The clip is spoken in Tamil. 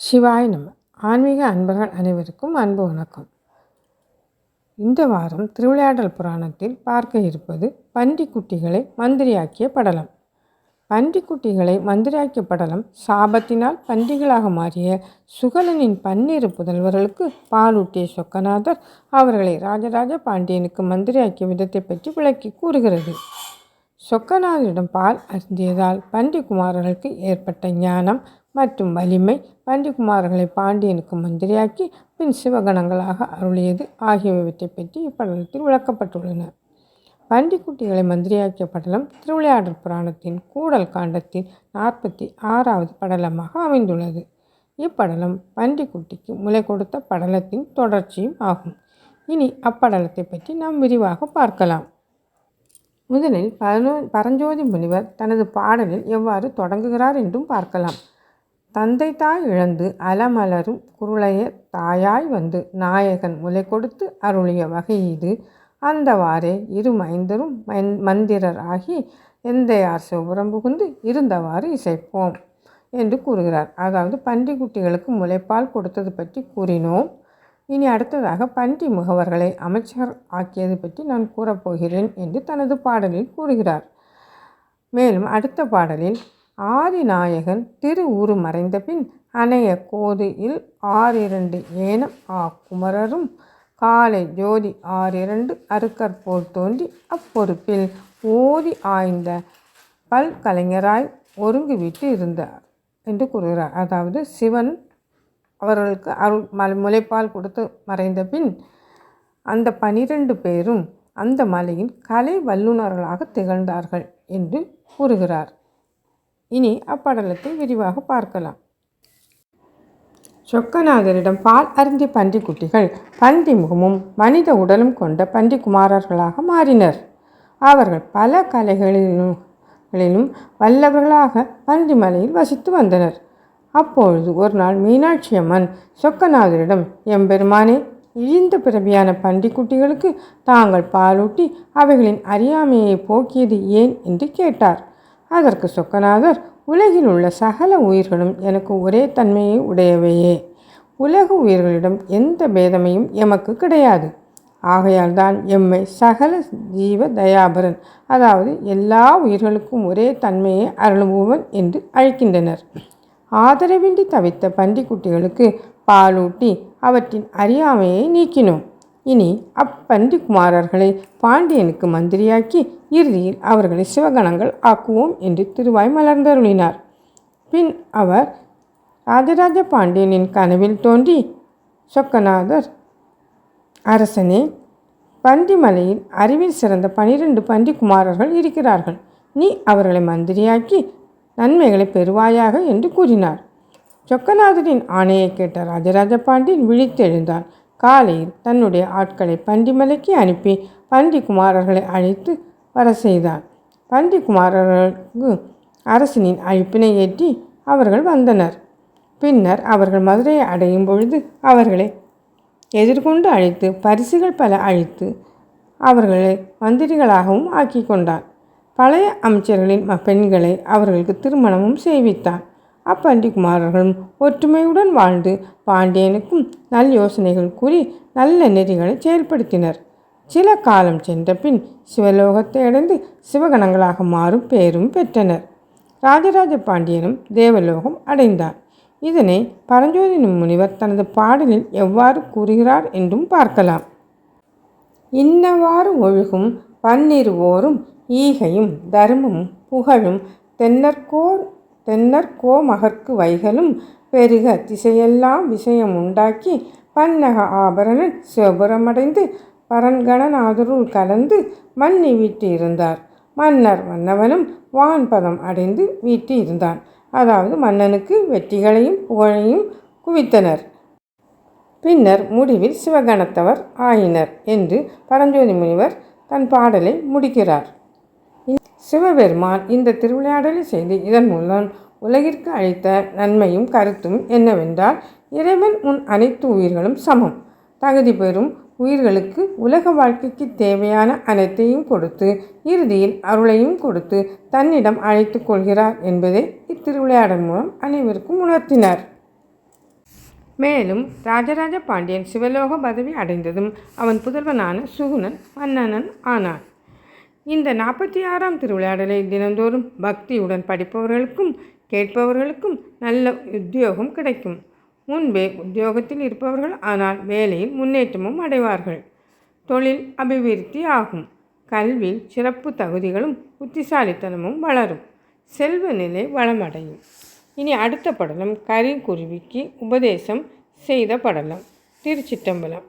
சிவாய் நம. ஆன்மீக அன்பர்கள் அனைவருக்கும் அன்பு வணக்கம். இந்த வாரம் திருவிளையாடல் புராணத்தில் பார்க்க இருப்பது பன்றிக்குட்டிகளை மந்திரியாக்கிய படலம். பன்றிக்குட்டிகளை மந்திரியாக்கிய படலம் சாபத்தினால் பன்றிகளாக மாறிய சுகலனின் பன்னிரு புதல்வர்களுக்கு பாலூட்டிய சொக்கநாதர் அவர்களை ராஜராஜ பாண்டியனுக்கு மந்திரியாக்கிய விதத்தை பற்றி விளக்கி கூறுகிறது. சொக்கநாதரிடம் பால் அருந்தியதால் பன்றிக்குமாரர்களுக்கு ஏற்பட்ட ஞானம் மற்றும் வலிமை பண்டிகுமார்களை பாண்டியனுக்கு மந்திரியாக்கி பின் சிவகணங்களாக அருளியது ஆகியவற்றை பற்றி இப்படலத்தில் விளக்கப்பட்டுள்ளன. பண்டிக்குட்டிகளை மந்திரியாக்கிய படலம் திருவிளையாடல் புராணத்தின் கூடல் காண்டத்தின் நாற்பத்தி ஆறாவது படலமாக அமைந்துள்ளது. இப்படலம் பண்டிக்குட்டிக்கு முளை கொடுத்த படலத்தின் தொடர்ச்சியும் ஆகும். இனி அப்படலத்தை பற்றி நாம் விரிவாக பார்க்கலாம். முதலில் பரஞ்சோதி முனிவர் தனது பாடலில் எவ்வாறு தொடங்குகிறார் என்றும் பார்க்கலாம். தந்தை தாய் இழந்து அலமலரும் குருளைய தாயாய் வந்து நாயகன் முலை கொடுத்து அருளிய வகையீது அந்தவாறே இரு மைந்தரும் மந்திரர் ஆகி எந்தையார் சிவபுரம் புகுந்து இருந்தவாறு இசைப்போம் என்று கூறுகிறார். அதாவது பன்றிக்குட்டிகளுக்கு முளைப்பால் கொடுத்தது பற்றி கூறினோம். இனி அடுத்ததாக பன்றி முகவர்களை அமைச்சர் ஆக்கியது பற்றி நான் கூறப்போகிறேன் என்று தனது பாடலில் கூறுகிறார். மேலும் அடுத்த பாடலில் ஆதிநாயகன் திரு ஊரு மறைந்த பின் அணைய கோதியில் ஆறிரண்டு ஏனம் ஆ குமரரும் காலை ஜோதி ஆறிரண்டு அருக்கற் போல் தோன்றி அப்பொறுப்பில் ஓதி ஆய்ந்த பல்கலைஞராய் ஒருங்கிவிட்டு இருந்தார் என்று கூறுகிறார். அதாவது சிவன் அவர்களுக்கு அருள் மலை முளைப்பால் கொடுத்து மறைந்த பின் அந்த பனிரெண்டு பேரும் அந்த மலையின் கலை வல்லுநர்களாக திகழ்ந்தார்கள் என்று கூறுகிறார். இனி அப்படலத்தை விரிவாக பார்க்கலாம். சொக்கநாதரிடம் பால் அருந்திய பன்றிக்குட்டிகள் பன்றி முகமும் மனித உடலும் கொண்ட பன்றிக்குமாரர்களாக மாறினர். அவர்கள் பல கலைகளிலும் வல்லவர்களாக பன்றிமலையில் வசித்து வந்தனர். அப்பொழுது ஒரு நாள் மீனாட்சி அம்மன் சொக்கநாதரிடம் எம்பெருமானே இழிந்த பிறவியான பன்றிக்குட்டிகளுக்கு தாங்கள் பாலூட்டி அவைகளின் அறியாமையை போக்கியது ஏன்? என்று கேட்டார். அதற்கு சொக்கநாதர் உலகில் உள்ள சகல உயிர்களும் எனக்கு ஒரே தன்மையை உடையவையே. உலக உயிர்களிடம் எந்த பேதமையும் எமக்கு கிடையாது. ஆகையால் தான் எம்மை சகல ஜீவ தயாபரன் அதாவது எல்லா உயிர்களுக்கும் ஒரே தன்மையை அருளுபவன் என்று அழைக்கின்றனர். ஆதரவின்றி தவித்த பன்றிக்குட்டிகளுக்கு பாலூட்டி அவற்றின் அறியாமையை நீக்கினோம். இனி அப்பன்றி குமாரர்களை பாண்டியனுக்கு மந்திரியாக்கி இறுதியில் அவர்களை சிவகணங்கள் ஆக்குவோம் என்று திருவாய் மலர்ந்தருளினார் பின் அவர் ராஜராஜ பாண்டியனின் கனவில் தோன்றி சொக்கநாதர் அரசனே பண்டிமலையில் அறிவில் சிறந்த பனிரெண்டு பண்டி குமாரர்கள் இருக்கிறார்கள். நீ அவர்களை மந்திரியாக்கி நன்மைகளை பெறுவாயாக என்று கூறினார். சொக்கநாதரின் ஆணையை கேட்ட ராஜராஜ பாண்டியன் விழித்தெழுந்தான். காலையில் தன்னுடைய ஆட்களை பண்டிமலைக்கு அனுப்பி பண்டி குமாரர்களை அழைத்து வர செய்தார். பண்டி குமாரர்களுக்கு அரசனின் அழைப்பினை ஏற்றி அவர்கள் வந்தனர். பின்னர் அவர்கள் மதுரையை அடையும் பொழுது அவர்களை எதிர்கொண்டு அழைத்து பரிசுகள் பல அழித்து அவர்களை மந்திரிகளாகவும் ஆக்கி கொண்டார். பழைய அமைச்சர்களின் பெண்களை அவர்களுக்கு திருமணமும் செய்வித்தான் அப்பண்டிகுமாரர்களும் ஒற்றுமையுடன் வாழ்ந்து பாண்டியனுக்கும் நல் யோசனைகள் கூறி நல்ல நெறிகளை செயல்படுத்தினர். சில காலம் சென்ற பின் சிவலோகத்தை அடைந்து சிவகணங்களாக மாறும் பேரும் பெற்றனர். ராஜராஜ பாண்டியனும் தேவலோகம் அடைந்தார் இதனை பரஞ்சோதி முனிவர் தனது பாடலில் எவ்வாறு கூறுகிறார் என்றும் பார்க்கலாம். இன்னவாறு ஒழுகும் பன்னிருவோரும் ஈகையும் தர்மமும் புகழும் தென்னற்கோர் தென்னர் மகர்க்கு வைகளும் பெருக திசையெல்லாம் விஷயம் உண்டாக்கி பன்னக ஆபரணன் சிவபுரமடைந்து பரன்கணநாதருள் கலந்து மன்னி வீட்டு இருந்தார் மன்னர் மன்னவனும் வான்பதம் அடைந்து வீட்டு இருந்தான் அதாவது மன்னனுக்கு வெற்றிகளையும் புகழையும் குவித்தனர். பின்னர் முடிவில் சிவகணத்தவர் ஆயினர் என்று பரஞ்சோதி முனிவர் தன் பாடலை முடிக்கிறார். சிவபெருமான் இந்த திருவிளையாடலை செய்து இதன் மூலம் உலகிற்கு அளித்த நன்மையும் கருத்தும் என்னவென்றால் இறைவன் உன் அனைத்து உயிர்களும் சமம். தகுதி பெறும் உயிர்களுக்கு உலக வாழ்க்கைக்கு தேவையான அனைத்தையும் கொடுத்து இறுதியில் அருளையும் கொடுத்து தன்னிடம் அழைத்து கொள்கிறார் என்பதை இத்திருவிளையாடல் மூலம் அனைவருக்கும் உணர்த்தினார். மேலும் ராஜராஜ பாண்டியன் சிவலோக பதவி அடைந்ததும் அவன் புதல்வனான சுகுணன் மன்னனன் ஆனான். இந்த நாற்பத்தி ஆறாம் திருவிளையாடலை தினந்தோறும் பக்தியுடன் படிப்பவர்களுக்கும் கேட்பவர்களுக்கும் நல்ல உத்தியோகம் கிடைக்கும். முன்பே உத்தியோகத்தில் இருப்பவர்கள் ஆனால் வேலையில் முன்னேற்றமும் அடைவார்கள். தொழில் அபிவிருத்தி ஆகும். கல்வி சிறப்பு தகுதிகளும் புத்திசாலித்தனமும் வளரும். செல்வ நிலை வளமடையும். இனி அடுத்த படலம் கரிக்குருவிக்கு உபதேசம் செய்த படலம். திருச்சிட்டம்பலம்